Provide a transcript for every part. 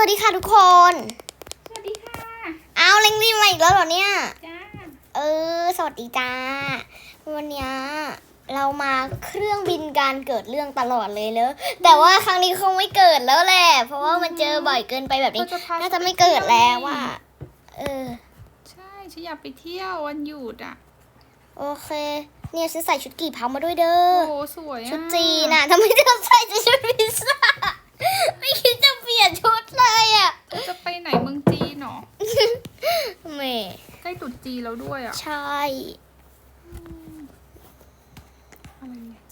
วัสดีค่ะทุกคน สวัสดีค่ะ เอาเล็งรีบมาอีกแล้วเหรอเนี่ย จ้า เออ สวัสดีจ้า วันเนี้ยเรามาเครื่องบินการเกิดเรื่องตลอดเลยเลยแต่ว่าครั้งนี้คงไม่เกิดแล้วแหละ เพราะว่ามันเจอบ่อยเกินไปแบบนี้ เราจะพา น่าจะไม่เกิดแล้วว่า เออ ใช่ฉันอยากไปเที่ยววันหยุดอะ โอเค เนี่ยฉันใส่ชุดกี่เผามาด้วยเด้โอ้อโหสวยอะชุดจีนน่ะทำไมเธอใส่แต่ชุดพิซซ่า ไม่คิดจะ เปลี่ยนชุดเลยอะเราจะไปไหนเมืองจีนเนาะแหม่ใกล้ตรุษจีนแล้วด้วยอะใช่ อะไรเนี่ย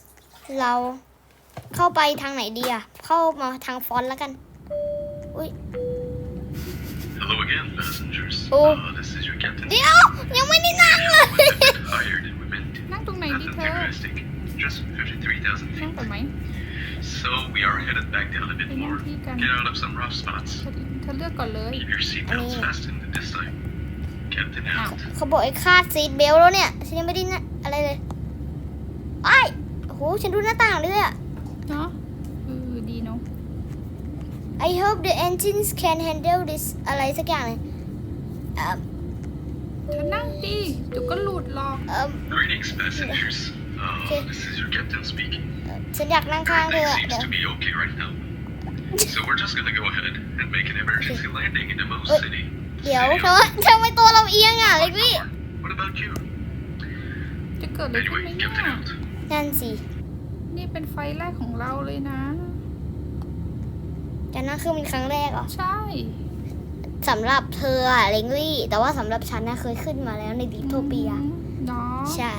เราเข้าไปทางไหนดีอะเข้ามาทางฟอนต์แล้วกัน อุ้ย Hello again, passengers. Oh. Uh, this is your captain. เดี๋ยวยังไม่ได้นั่งเลย Hired and we've been นั่งตรงไหนดี nothing เธอ fantastic. Just 53,000นั่ง feet. ไปไหม So we are headed back down a bit Ay, more. nanti kan. Get out of some rough spots. เธอเธอเลือกก่อนเลย Keep your seatbelts Ani. fastened this time. Captain out. เขาบอกไอ้คาดซีทเบลต์แล้วเนี่ยฉันยังไม่ได้นะอะไรเลยไอ้ายโอ้โหฉันดูหน้าต่างด้วยอะ เนาะเออดีเนาะ I hope the engines can handle this อะไรสักอย่างเลยเอ่อเธอนั่งดิเดี๋ยวก็หลุดหรอก เอ่อ Greetings, passengers. Uh, Okay. this is your captain speaking. ฉันอยากนั่งข้างเธอ Everything อะ seems เดี๋ยว to be okay right now. So we're just gonna go ahead and make an emergency landing in the Mo Wait. City. เดี๋ยว City เธอทำไมตัวเราเอียงอะเล็กพี่ What about you? จะเกิดอะไรขึ้น Anyway, ไหมเนี่ Captain ย out. นั่นสิ นี่เป็นไฟล์แรกของเราเลยนะ จะนั่งเครื่องบินครั้งแรกเหรอใช่ สำหรับเธออะเล็งลี่ แต่ว่าสำหรับฉันนะเคยขึ้นมาแล้วในดิโทเปียอืมเนาะใช่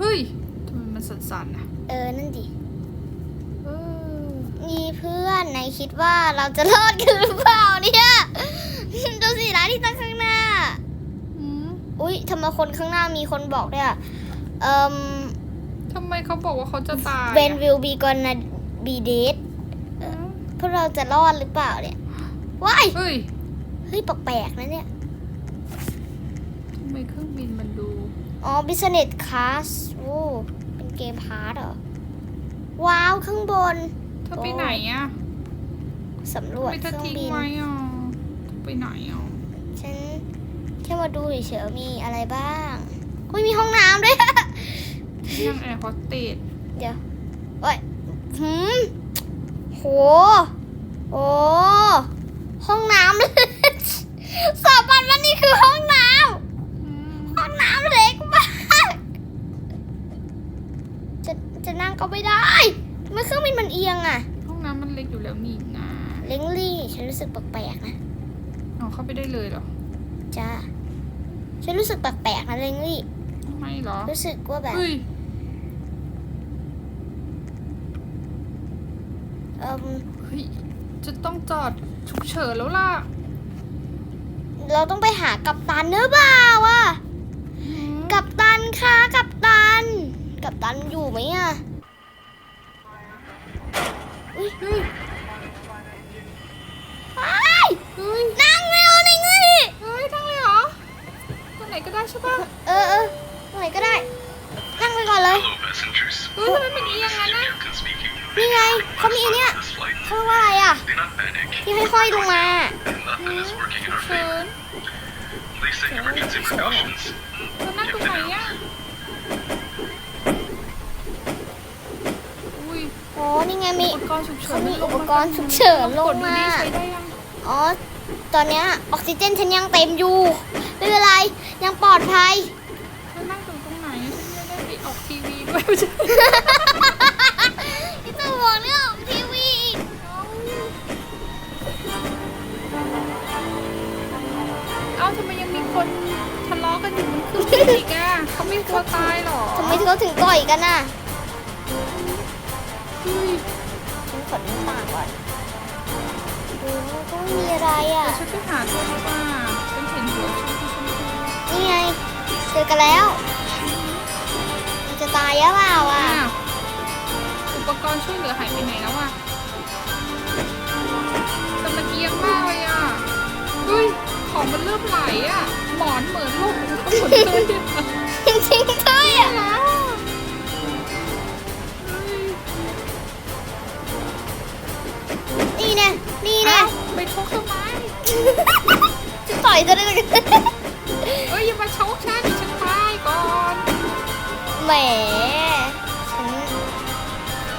เฮ้ยทำไมมันสั่นๆอะเออ นั่นดิเออนี่เพื่อนนายคิดว่าเราจะรอดกันหรือเปล่าเนี่ย ดูสิร้านที่ตั้งข้างหน้า อืมอุ้ยทำไมคนข้างหน้ามีคนบอกด้วยอะเอ่ม ทำไมเขาบอกว่าเขาจะตายอะ when will be gonna be dead อืมพวกเราจะรอดหรือเปล่าเนี่ยว้ายเฮ้ยเฮ้ยแปลกๆนะเนี่ย ทำไมเครื่องบินมันดู อ๋อ business class โอ้ เป็นเกมพาร์ทเหรอ ว้าวข้างบน เธอไปไหนอะสำรทำวจไมเคเธอรื่องทิ้งบิน ไว้อะเธอไปไหนอะฉันแค่มาดูเฉยๆมีอะไรบ้างอุ้ยมีห้องน้ำด้วย ยังแอร์โฮสเตสเดี๋ยวโอ้ยหืมโห โอ้ ห้องน้ำเลย สาบันว่านี่คือห้องน้ อืมำ ห้องน้ำเล็กมาก จะจะนั่ง ก็ไม่ได้ทำไมเครื่องบินมันเอียงอะห้องน้ำมันเล็กอยู่แล้วนี่นะเล้งลี่ ฉันรู้สึกแปลกๆนะเอาเข้าไปได้เลยเหรอจ้าฉันรู้สึกแปลกๆนะเล้งลี่ ไม่เหรอรู้สึกว่าแบบ เฮ้ยเอ่มเฮ้ยจะต้องจอดฉุกเฉินแล้วล่ะเราต้องไปหากัปตันเนอะเปล่าวะอืมกัปตันคะกัปตัน กัปตันอยู่ไหมอะ เฮ้ยไปเฮ้ยนั่งเร็วหน่อยเงี้ยเฮ้ยทั้งเลยเหรอตัวไหนก็ได้ใช่ปะเออเออหน่อยก็ได้ นั่งไปก่อนเลย Hello, passengers. เฮ้ยทำไมมันเอียง This งั้ is น your นะ captain speaking. นี่ไงเขามีอันเนี้ย This flight. เขาเรียกว่าอะไรอะ Do not panic. ที่ห้อยๆลงมา Nothing is working in our เชิ favor. ญ Please take emergency precautions. เธอนั่งตรงไหนอะ อุ้ย อ๋อ นี่ไงมีอุปกรณ์ฉุกเฉิเขานมีนลอุงปกรณ์ฉุกเฉินลงกดดูมาดิใช้ได้ยังอ๋อ ตอนเนี้ยออกซิเจนฉันยังเต็มอยู่ ไม่เป็นไร ยังปลอดภัยเธอนั่งตรงตรงไหนฉันจะได้ไปออกทีวีด้วยไม่ใช่พี่ตัวบอกเรื่องทีวีอีกเอ้าทำไมยังมีคนทะเลาะกันอยู่บนเครื่องบินอีกอะเขาไม่กลัวตายหรอทำไมเขาถึงต่อยกันน่ะเฮ้ย ฉันขอดูต่างก่อนดูก็ไม่มีอะไรอะ ฉันไปหาตัวดีกว่าฉันเห็นหัวชุดที่ฉันดูนี่ไง เจอกันแล้วมันจะตายหรือเปล่าอะ อ้าวอุปกรณ์ช่วยเหลือหายไปไหนแล้วอะแต่มันเอียงมากเลยอะเฮ้ยของมันเริ่มไหลอะ หมอนเหมือนลูกทั้งหมดเลยอะจริงๆด้วยอะ แล้ว เฮ้ยนี่นะนี่นะเอ้าไปชกทำไมจะต่อยจะได้เลยเอ้ยอย่ามาชกฉันฉันตายก่อนแหมฉัน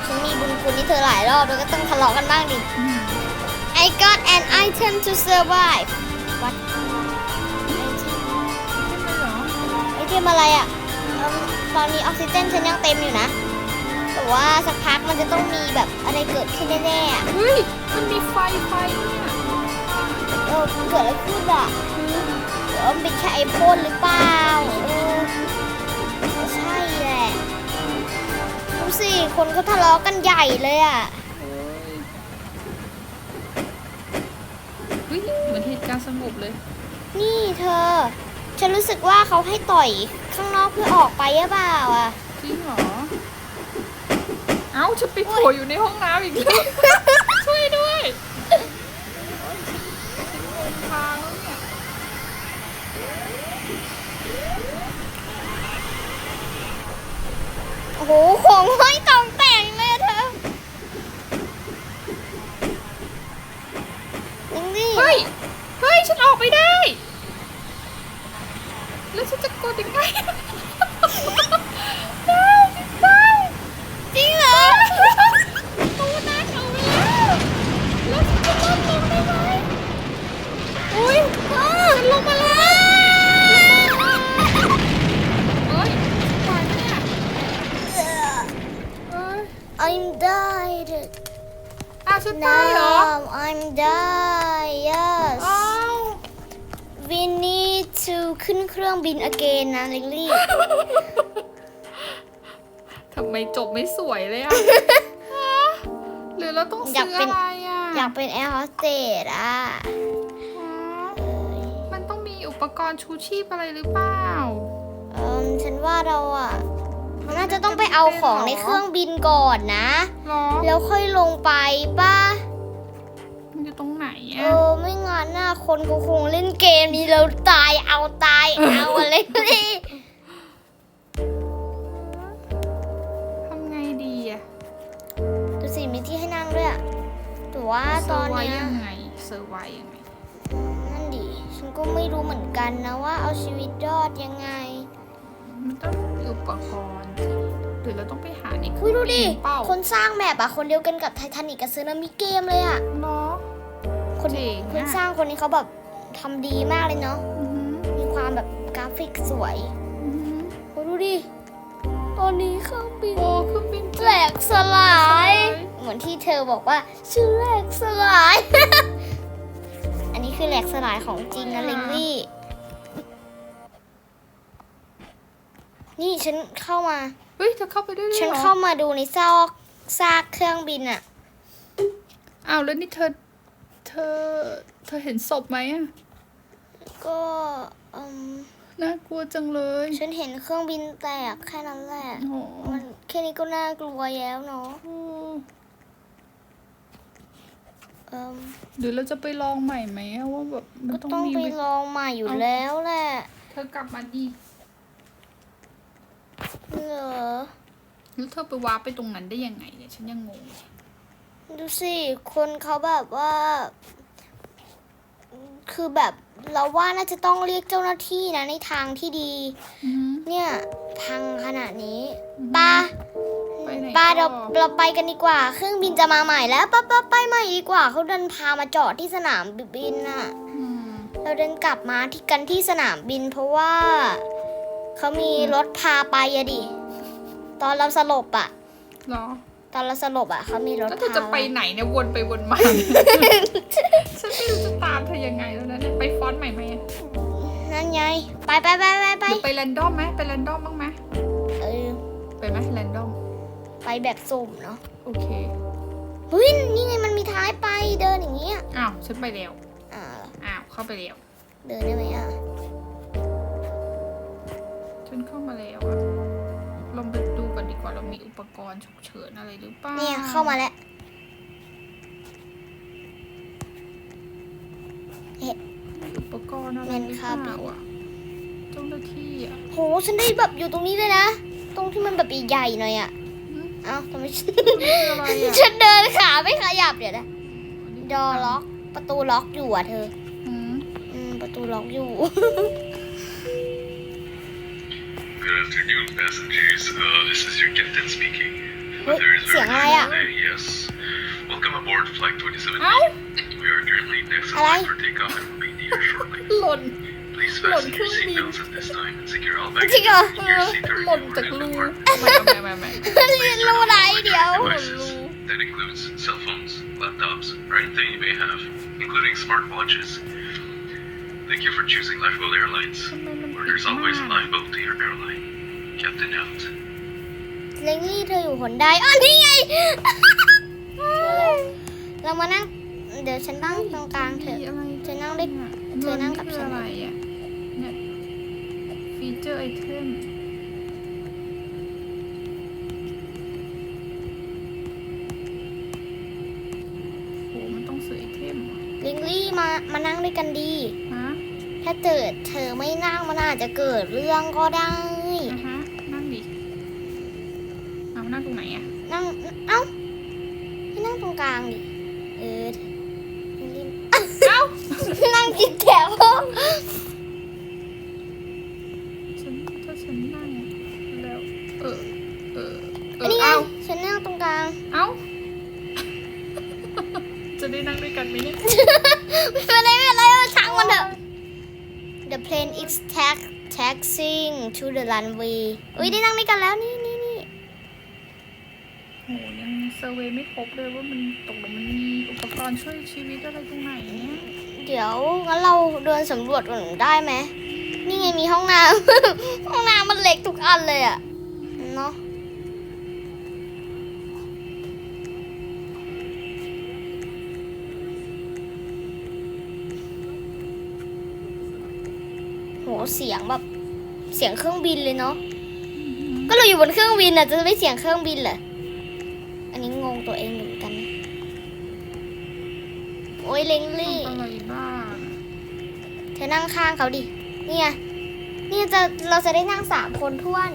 ฉันมีบุญคุณที่เธอหลายรอบแล้วก็ต้องทะเลาะกันบ้างดิอืม I got an item to survive what ไม่เหรอไอเทมอะไรอะเอิ่มตอนนี้ออกซิเจนฉันยังเต็มอยู่นะ แต่ว่าสักพักมันจะต้องมีแบบอะไรเกิดขึ้นแน่ๆอะเฮ้ย มันมีไฟไฟเนี่ยเออเกิดอะไรขึ้นอะเออมันเป็นแค่ไอพ่นหรือเปล่าเออใช่แหละดูสิคนเขาทะเลาะกันใหญ่เลยอะ เฮ้ยเหมือนเหตุการณ์สงบเลย นี่เธอ ฉันรู้สึกว่าเขาให้ต่อยข้างนอกเพื่อออกไปหรือเปล่าอะ จริงเหรอ เอ้าฉันไปโผล่อยู่ในห้องน้ำอีกแล้วช่วยด้วยทางแล้วเนี่ยโอ้โหของห้อยตองแต่งเลยอะเธอยังดิเฮ้ย เฮ้ย ฉันออกไปได้ แล้วฉันจะกดยังไง เครื่องบิน again นะลิลลี่ ทำไมจบไม่สวยเลยอะฮะหรือเราต้องอยากซื้อเป็นอะไรอะอยากเป็นแอร์โฮสเตสอะฮะมันต้องมีอุปกรณ์ชูชีพอะไรหรือเปล่า เออฉันว่าเราอะน่าจะต้องไปเอาของในเครื่องบินก่อนนะ หรอ แล้วค่อยลงไปป่ะมันอยู่ต รงไหนเออะอไม่งั้นน่ะคนก็คงเล่นเกมนี้แล้วตายเอาตายเอาอะไรนี่ทำไงดีอะดูสิมีที่ให้นั่งด้วยอะแต่ว่าตอนเซร์ฟไว้เนี้ย ยังไงเซอร์ไว้ยังไง นั่นดิ ฉันก็ไม่รู้เหมือนกันนะว่าเอาชีวิตรอดยังไง มันต้องมีอุปกรณ์สิหรือเราต้องไปหาในเคคุยรื่องดูดิบินเป้าคนสร้างแมปอะคนเดียวกันกับไททานิกกับซึนามิเกมเลยอะเนาะ คนเจ๋งคนอะสร้างคนนี้เขาแบบทำดีมากเลยเนาะอือหือมีความแบบกราฟิกสวยอือหือโอ้ดูดิตอนนี้เครื่องบินโอ้เครื่องบิน แหลกสลายสลายเหมือนที่เธอบอกว่าชื่อแหลกสลาย อันนี้คือแหลกสลายของจริงนะลิงลี่ นี่ฉันเข้ามา เฮ้ยเธอเข้าไปได้ด้วยฉันเหรอเข้ามาดูในซอกซากเครื่องบินอะอ้าวแล้วนี่เธอ เธอ เธอเห็นศพไหมอะก็อืมน่ากลัวจังเลย ฉันเห็นเครื่องบินแตกแค่นั้นแหละโอ้โหมันแค่นี้ก็น่ากลัวแล้วเนาะอืมเอิมหรือเราจะไปลองใหม่ไหมอะว่าแบบมันก็ต้องต้องมีไปวิลองใหม่อยู่แล้วแหละเธอกลับมาดีเหรอ แล้วเธอไปวาร์ปไปตรงนั้นได้ยังไงเนี่ย ฉันยังงงเลย ดูสิ คนเขาแบบว่า คือแบบเราว่าน่าจะต้องเรียกเจ้าหน้าที่นะในทางที่ดี อือหือเนี่ย พังขนาดนี้อืมป้าไปไหนป้าต่เราอเราไปกันดีกว่า เครื่องบินจะมาใหม่แล้วป้าป้าไปใหม่ดีกว่าเขาเดินพามาจอดที่สนามบินน่ะ อืม เราเดินกลับมาที่กันที่สนามบิน เพราะว่าเขามีรถพาไปอะดิ ตอนเราสลบอะ เหรอ ตอนเราสลบอะเขามีรถแล้วเธอพาจะไปไหนเนี่ยวนไปวนมา ฉันไม่รู้จะตามเธอยังไงแล้วนะเนี่ยไปฟอนต์ใหม่ไหมอะนั่นไง ไปไปไปไปไปหรือไปแรนดอมไหมไปแรนดอมบ้างไหมเออไปไหมแรนดอมไปแบบสุ่มเนาะโอเคเฮ้ยนี่ไงมันมีท้ายไปเดินอย่างเงี้ยอ้าวฉันไปแล้วอ่าอ้าวเข้าไปแล้วเดินได้ไหมอะฉันเข้ามาแล้วอะ ลองไปดูกันดีกว่าเรามีอุปกรณ์ฉุกเฉินอะไรหรือเปล่าเนี่ยเข้ามาแล้วมีอุปกรณ์อะไรหรือเปล่าอะเจ้าหน้าที่อะโหฉันได้แบบอยู่ตรงนี้เลยนะ ตรงที่มันแบบใหญ่ๆหน่อยอะหืมเอ้าทำไมฉันนี่คืออะไรอะ ฉันเดินขาไม่ขยับเดี๋ยวนะดอล็อกประตูล็อกอยู่อะเธออืมอืมประตูล็อกอยู่ Good afternoon, passengers. Uh, this is your captain speaking. Wait, Weather is siang very อะไร nice อะ today, yes. Welcome aboard Flight 27. เอ้า We are currently next in อะไร? line for takeoff and will be near shortly. หล่น Please Lộn fasten your thương đi. seatbelts at this time and secure all จริง baggage เหรอ in your seat หล่น during จาก the รู board ไม่ไม่ไม่ไม่เรียนรู้อะไรเดี๋ยว devices. That includes cell phones, laptops, or anything you may have, including smartwatches. Thank you for choosing Lifeboat Airlines. ทำไมมัน Where ปิด there's always a มาก lifeboat to your airline. Captain out. เลงลี่เธออยู่หนได้อ๋อนี่ไง เรามานั่ง เดี๋ยวฉันนั่งตรงกลางเถอะ มีะไรเธอนั่งได้เธอนั่งกับฉัน อะไรอะเนี่ยฟีเจอร์ไอเทมโหมันต้องซื้อไอเทมเหรอเลงลี่มา มานั่งด้วยกันดี ฮะถ้าเกิดเธอไม่นั่งมันอาจจะเกิดเรื่องก็ได้ อะฮะ นั่งดิ เอานั่งตรงไหนอะ นั่ง เอ้าให้นั่งตรง กลางดิเออเลงลี่เอ้านั่งกินแถวฉันถ้าฉันนั่งแล้วเออเออเออันอนี้ไงเอาฉันนั่งตรงกลาง เอาจะได้นั่งด้วยกันไหมเนี่ย ไม่เป็นไรไม่เป็นไรเอาช่างมันเถอะ The plane is tax taxiing to the runway อุ้ยได้นั่งด้วยกันแล้วนี่นี่นี่ โหยังเซอร์เวยไม่ครบเลยว่ามันตกลงมันมีอุปกรณ์ช่วยชีวิตอะไรตรงไหนเนี่ยเดี๋ยวงั้นเราเดินสำรวจก่อนได้ไหม นี่ไงมีห้องน้ำ ห้องน้ำมันเล็กทุกอันเลยอะเนาะโหเสียงแบบเสียงเครื่องบินเลยเนาะ ก็เราอยู่บนเครื่องบินอะจะไม่เสียงเครื่องบินเหรอ นี้งงตัวเองเหมือนกัน โอ้ยเลงลี่ อะไรบ้างเธอนั่งข้างเขาดิ เนี่ยเนี่ยจะเราจะได้นั่งสามคนท่วน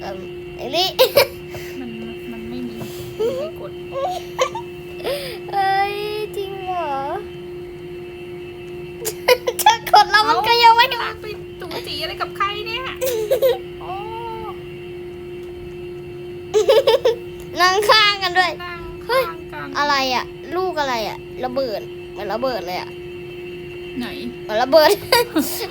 เอ่มเอลลี่ ไหนเหมือนระเบิด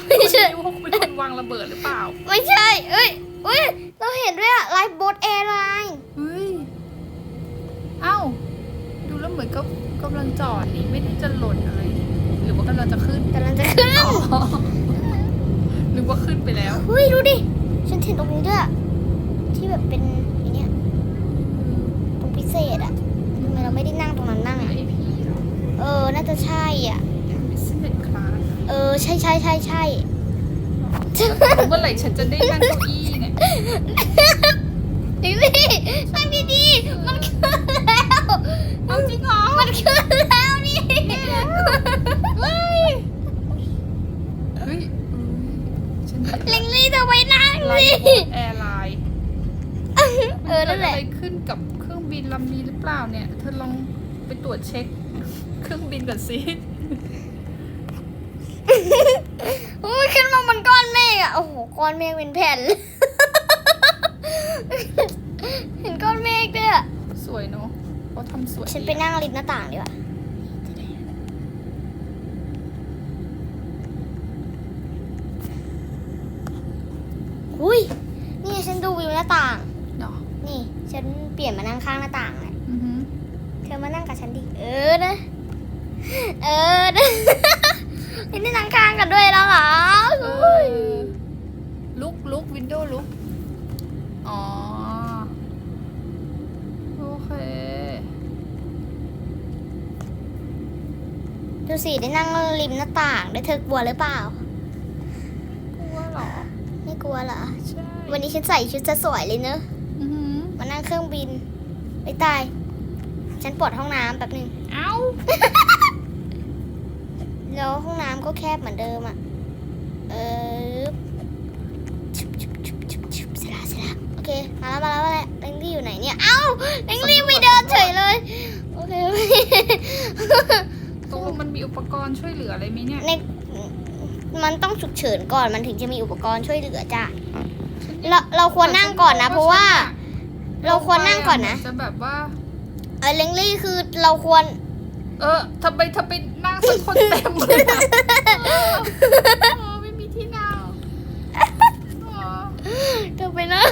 ไม่ใช่ไม่รู้ว่าเป็นคนวางระเบิดหรือเปล่า ไม่ใช่ เอ้ยเอ้ย เราเห็นด้วยอะไลฟ์โบ๊ทแอร์ไลน์เฮ้ย เอ้า ดูแล้วเหมือนก็กำลังจอดนี่ไม่ได้จะหล่นอะไร หรือว่ากำลังจะขึ้นกำลังจะขึ้นอ๋อหรือว่าขึ้นไปแล้ว เฮ้ย ดูดิ ฉันเห็นตรงนี้ด้วยอะที่แบบเป็นไอเนี้ยตรงพิเศษอะทำไมเราไม่ได้นั่งตรงนั้นนั่งอะไอพีเหรอเออ น่าจะใช่อะ business class เออใช่ใช่ใช่ใช่เมื่อไหร่ฉันจะได้นั่งเก้าอี้เนี่ยดิลี่นั่งดีๆมันขึ้นแล้วเอาจริงเหรอมันขึ้นแล้วนี่เฮ้ยเฮ้ยฉันเล็งลี่เธอไว้นั่งไลสิแอร์ไลน์เออนั่นแหละอะไรขึ้นกับเครื่องบินลำนี้หรือเปล่าเนี่ย เธอลองไปตรวจเช็ค เครื่องบินก่อนสิ อ้ยขึ้นมาบนก้อนเมฆอะ โอ้โห ก้อนเมฆเป็นแผ่น เห็นก้อนเมฆด้วยอะสวยเนาะเขาทำสวยฉันไปนั่งริมหน้าต่างดีกว่าอุ้ย นี่ฉันดูวิวหน้าต่าง เนาะนี่ ฉันเปลี่ยนมานั่งข้างหน้าต่างเลยอือหือเธอมานั่งกับฉันดิ เออนะ เออนะไม่ได้นั่งข้างกันด้วยแล้วเหรอเออุ้ยอลุกลุกวินโดว์ลุก อ๋อ โอเค ดูสิได้นั่งริมหน้าต่าง ได้เธอกลัวหรือเปล่า กลัวเหรอ ไม่กลัวเหรอ ใช่ วันนี้ฉันใส่ชุดจะสวยเลยเนอะอือหือมานั่งเครื่องบิน ไม่ตาย ฉันปวดห้องน้ำแป๊บหนึงเอ้า แล้วห้องน้ำก็แคบเหมือนเดิมอะ เออชุบชุบชุบชุบชุบเสร็จแล้วเสร็จแล้วโอเค มาแล้วมาแล้วมาแล้วเร่งรีลี่อยู่ไหนเนี่ย เอ้าเล็งลี่ไม่เดินเฉยเลย โอเคตกลงมันมีอุปกรณ์ช่วยเหลืออะไรไหมเนี่ย ในมันต้องฉุกเฉินก่อนมันถึงจะมีอุปกรณ์ช่วยเหลือจ้ะ เราเราควรนั่งก่อนนะ เพราะว่า เราควรนั่งก่อนนะ จะแบบว่า เออเล็งลี่คือเราควร เออทำไมทำไมนั่งสักคนเต็มเลยอะเออเออไม่มีที่นั่งเออเธอไปนั่ง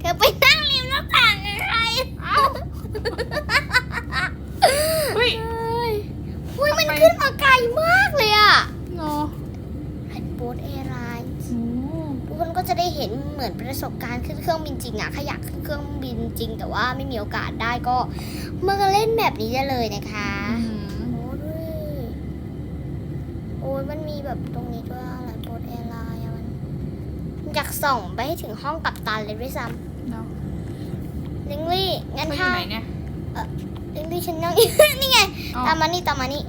เธอไปนั่งริมหน้าต่างอะไรเอ้าเฮ้ยเฮ้ยอุ้ยมันขึ้นมาไกลมากเลยอะเนาะแผ่นโบสแอร์ไลน์โอ้ทุกคนก็จะได้เห็นเหมือนประสบการณ์ขึ้นเครื่องบินจริงอะถ้าอยากขึ้น เครื่องบินจริง แต่ว่าไม่มีโอกาสได้ก็มาเล่นแบบนี้ได้เลยนะคะอืมโอ้ด้วยโอ้ยมันมีแบบตรงนี้ด้วยอะไรโบสแอร์ไลน์อะมันอยากส่องไปให้ถึงห้องกัปตันเลยด้วยซ้เนาะำลิงลี่งั้นเธออถ้ายู่ไหนเนี่ยลิงลี่ฉันนั่งนี่ไงอ๋อตามมานี่ตามมานี่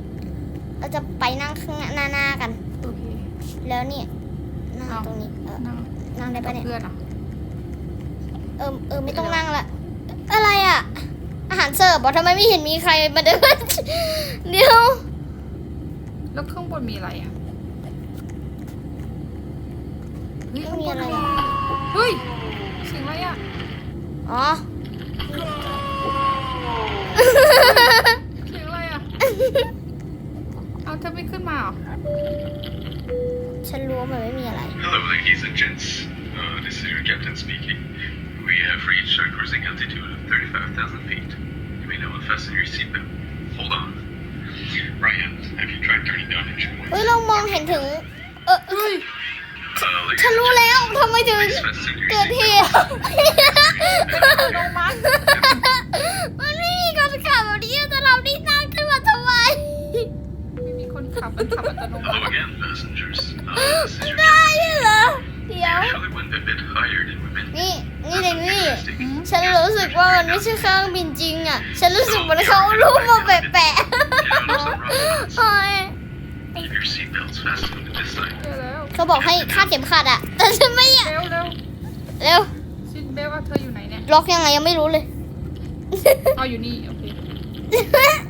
เราจะไปนั่งข้างหน้าหน้าๆกันโอเคแล้วเนี่ยนั่งเอาตรงนี้เออนั่งนั่งได้กัปะบเนี่ยเพื่อนเหรอะ เออเออไม่ต้องนั่งละ อะไรอะ อาหารเสิร์ฟบอกทำไมไม่เห็นมีใครมาเดินเดี๋ยว แล้วข้างบนมีอะไรอะเฮ้ยไม่ข้างมีบนอะไรมีเฮ้ยเสียงอะไรอะอ๋อ เสียงอะไรอะเอาเธอไม่ขึ้นมาเหรอฉันรู้ว่ามันไม่มีอะไร Hello, ladies and gents. Uh, this is your captain speaking. We have reached our cruising altitude of 35,000 feet. You may now unfasten your seatbelt. Hold on. Ryan, have you tried turning down engine เฮ้ย one? เรามองเห็นถึง เออเฮ้ย Uh, ladies ฉัน and รู้แล้วทำไมถึง please fasten your เกิดเห seatbelt. ตุอัตโนมัติมันไม่มีคนขับแบบนี้แต่เราที่นั่งขึ้นมาทำไม ไม่มีคนขับมันขับอัตโนมั Hello ติ again, passengers. Uh, this is your ได้ captain เหรอ speaking. เดี๋ยว We actually went a bit higher than we meant. นี่ นี่เลยนี่ Fantastic. ฉันรู้สึกว่ามันไม่ใช่เครื่องบินจริงอะ ฉันรู้สึกเหมือนเขาเอารูปมาแปะ Get out of some rough ๆโอ้ย Keep your seatbelts fastened this side. เจอแล้วเขาบอกให้คาดเข็มขัดอะ แต่ฉันไม่อยากเร็วเร็วเร็วซินเบลเอาเธออยู่ไหนเนี่ย ล็อกยังไงยังไม่รู้เลยเอาอยู่นี่โอเค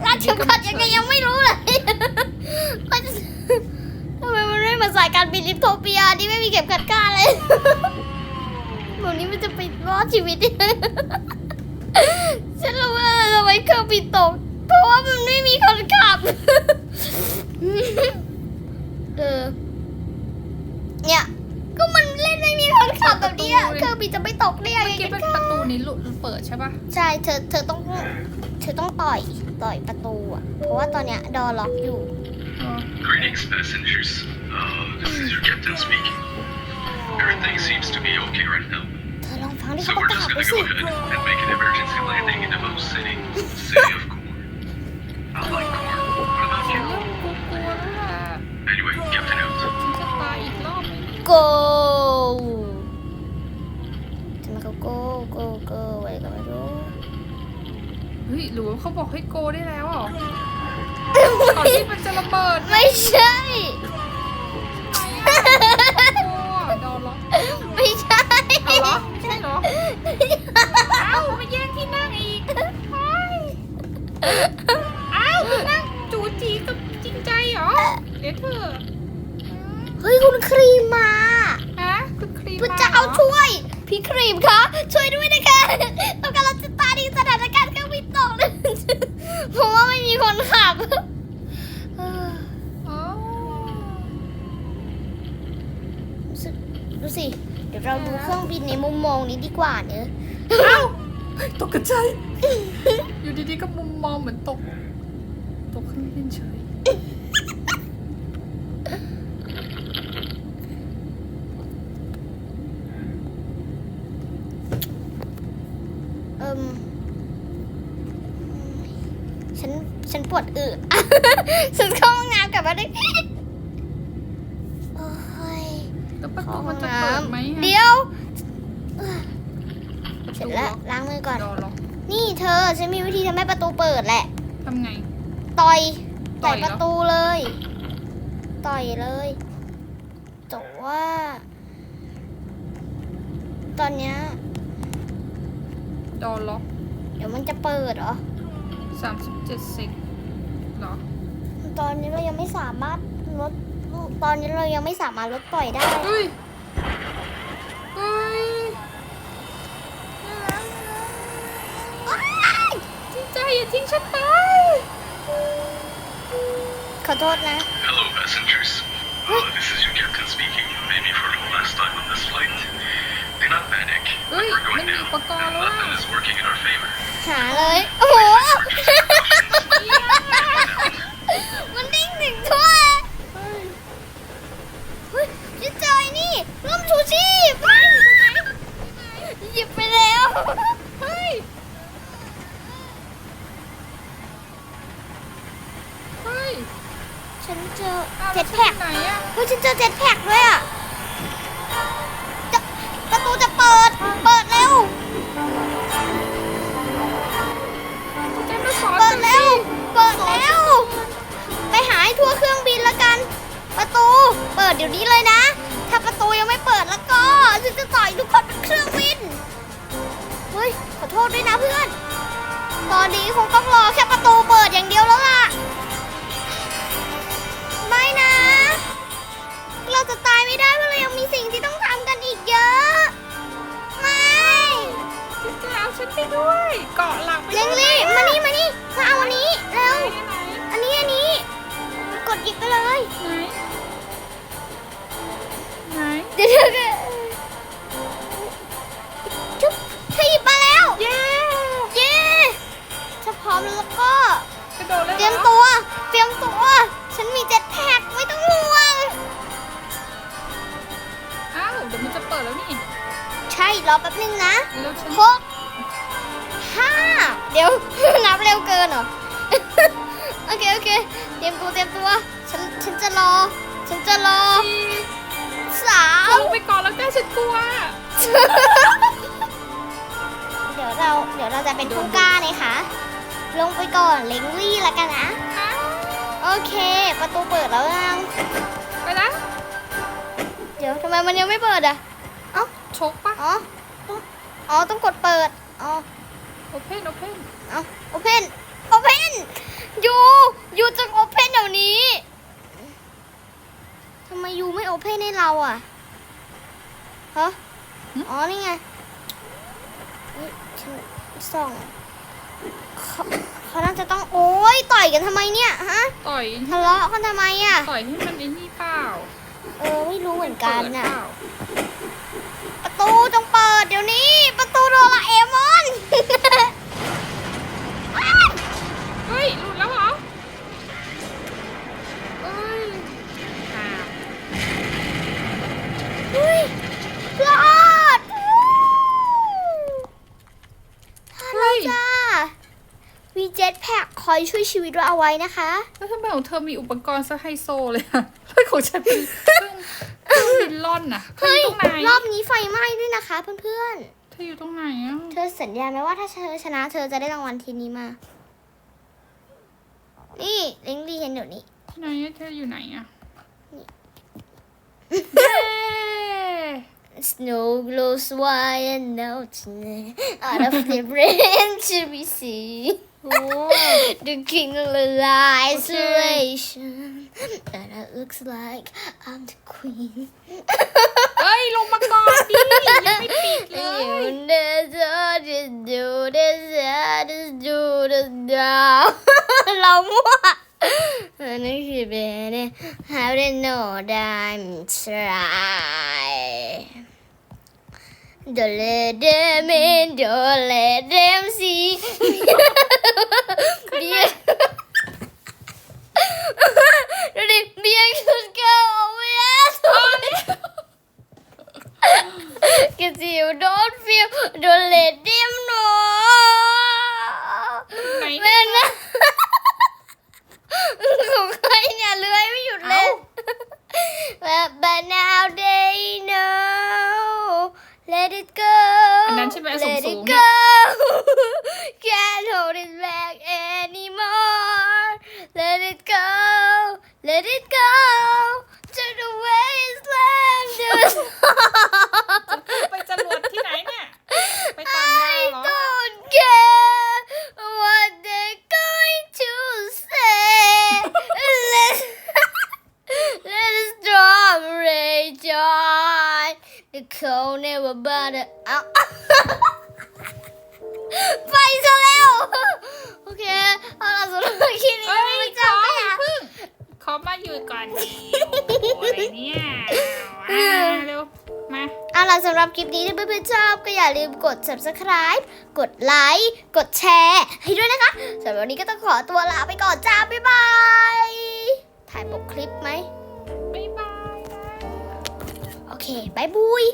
คาดเข็มขัดยังไงยังไม่รู้เลยว่าจะทำไมมันไม่มาสายการบินลิปโทเปียที่ไม่มีเข็มขัดก้าเลย แบบนี้มันจะไปรอดชีวิตฉันรู้ว่าทำไมเครื่องบินตก เพราะว่ามันไม่มีคนขับ เออ เนี่ย ก็มันเล่นไม่มีคนขับแบบเนี้ยเครื่องบินจะไม่ตกได้ยังไงเมื่อกี้กัเป็นนคะประตูนี้หลุดเปิดใช่ปะใช่ เธอ เธอต้อง เธอต้องต่อย ต่อยประตูอะเพราะว่าตอนเนี้ยดอล็อกอยู่เออ Greetings, passengers. Uh, this is your captain speaking. Everything seems to be okay right now. เธอลองฟังที่ So เขาประ we're กาศ just ดู gonna สิ go ahead and make an emergency landing in the most city, city of Core. I like Core. What about เรื่ you? องกลัวๆแล้วแหละ Anyway, Captain out. ฉันจะตายอีกรอบไหม go ทำไมเขา go go go อะไรก็ไม่รู้เฮ้ยหรือว่าเขาบอกให้โกได้แล้วเหรอก่อนที่มันจะระเบิด ไม่ใช่ เหรอเอ้ามาแย่งที่นั่งอีกเฮ้ยเอ้านั่งจูจีกับจริงใจเหรอ เดี๋ยวเธอเฮ้ยคุณครีมมาฮะคุณครีมพระมาเจ้าหรอ ช่วย พี่ครีมคะช่วยด้วยนะคะเรากำลังจะตายในสถานการณ์เครื่องบินตกเลย เพราะว่าไม่มีคนขับเออ อ๋อ รู้สึกดูสิ เดี๋ยวเราดูเครื่องบินใน มุมมองนี้ดีกว่าเนอะเอ้าตกกระจายอยู่ดีๆก็มุมมองเหมือนตก ตกเครื่องบินเฉยเอิมฉัน ฉันปวดอึอะฉันเข้าห้องน้ำกลับมาได้โอ้ย แล้วประ เข้า ตู ห้ มั อน ง จะ น้ เปิดไหมำ ฮะ เดี๋ยวเอ้ยเสร็จแล้วล้างมือก่อน ดอล็อก นี่เธอ ฉันมีวิธีทำให้ประตูเปิดแหละ ทำไง ต่อยต่ต่ออยยเหรอประตูเลย ต่อยเลยแต่ว่า ตอนเนี้ยดอล็อกเดี๋ยวมันจะเปิดเหรอ สามสิบเจ็ดสิบเหรอ ตอนนี้เรายังไม่สามารถลดตอนนี้เรายังไม่สามารถลดปล่อยได้เฮ้ย เฮ้ยจริง ใจอย่าทิ้งฉันไป ขอโทษนะ Hello, passengers. Uh, this is your captain speaking. Maybe for the last time on this flight. Do not panic. Ui, We're going mình bị down, có con and luôn nothing á. is working in our favor. หาเลย โอ้โห มันดิ้งถึงทั่วเฮ้ยจิจอยนี่ร่มชูชีพเฮ้ยหยิบไปแล้ว เฮ้ย เฮ้ย ฉันเจ ออ้าวเจ็แล้วตฉันแพ็อยู่คไหนอะเฮ้ยฉันเจอเจ็ตแพ็คด้วยอะจะประตูจะเปิด เปิดเร็ว เจ๊มาสอนเปิฉัดนเร็วสิเปิดเร็ว ไปหาให้ทั่วเครื่องบินละกัน ประตู เปิดเดี๋ยวนี้เลยนะ ถ้าประตูยังไม่เปิดแล้วก็ฉันจะต่อยทุกคนเป็นเครื่องบิน เฮ้ย ขอโทษด้วยนะเพื่อน ตอนนี้คงต้องรอแค่ประตูเปิดอย่างเดียวแล้วล่ะ เราจะตายไม่ได้เพราะเรายังมีสิ่งที่ต้องทำกันอีกเยอะ ไม่เจ๊จะเอาฉันไปด้วย เกาะหลังไปเร่งรีบมานี่มานี่มาเอาอันนี้เร็วไหนอันนี้อันนี้ กดหยิบไปเลย ไหนไหน ลงไปก่อนเล็งลี่แล้วกันนะอ้าวโอเค ประตูเปิดแล้วยังไปแล้วเดี๋ยวทำไมมันยังไม่เปิดอะเอ้าชกปะอ๋อต้องอ๋อต้องกดเปิดอ๋อโอเพนโอเพนเอาโอเพนโอเพนยูยูจะโอเพนเดี๋ยวนี้ทำไมยูไม่โอเพนให้เราอะฮะอ๋อนี่ไงเฮ้ยฉันส่อง เขาเขาน่าจะต้องโอ้ยต่อยกันทำไมเนี่ยฮะต่อยทะเลาะกันทำไมอะต่อยให้มันไอ้นี่เปล่าเออไม่รู้เหมือนกันเปิดน่ะเปล่าประตูจงเปิดเดี๋ยวนี้ ประตูโดราเอมอน วีเจ็ตแพ็คคอยช่วยชีวิตเราเอาไว้นะคะ แล้วทำไมของเธอมีอุปกรณ์ซะไฮโซเลยอะแล้วของฉันเป็นเครื่องเครื่องบินล่อนน่ะเธอเฮ้อยยู่ตรงไหนรอบนี้ไฟไหม้ด้วยนะคะเพื่อนเธออยู่ตรงไหนอะๆ เธอสัญญาไหมว่าถ้าเธอชนะเธอจะได้รางวัลทีนี้มา นี่ลิงดีเห็นเดี๋ยวนี้ ที่ไหนอะเธออยู่ไหนอะนี่เย้ Snow glows white and out out of the rain to be seen. โอ้ The king of the isolation. And it looks like I'm the queen. เฮ้ย ลงมาก่อนดิยังไม่ปิดเลย You never just do this, just do this now. เรามั่วอันนี้คือเป็น How to know that I'm try Don't let them in, don't let them see. เบียร์ดูดิเบียร์ชุดเก่าเอาไว้แล้ว Cause you don't feel, don't let them know. ไหนแม่นะของใครเนี่ยเลื้อยไม่หยุดเลย But but now they know Let it go อันนั้นใช่ไหมสูง Let สู it งเนี่ย go Can't hold it back anymore Let it go Let it go ก็อย่าลืมกด subscribe กดไลค์กดแชร์ให้ด้วยนะคะสำหรับวันนี้ก็ต้องขอตัวลาไปก่อนจ้า บ๊ายบาย ถ่ายปกคลิปไหมบ๊ายบาย โอเคบ๊ายบุย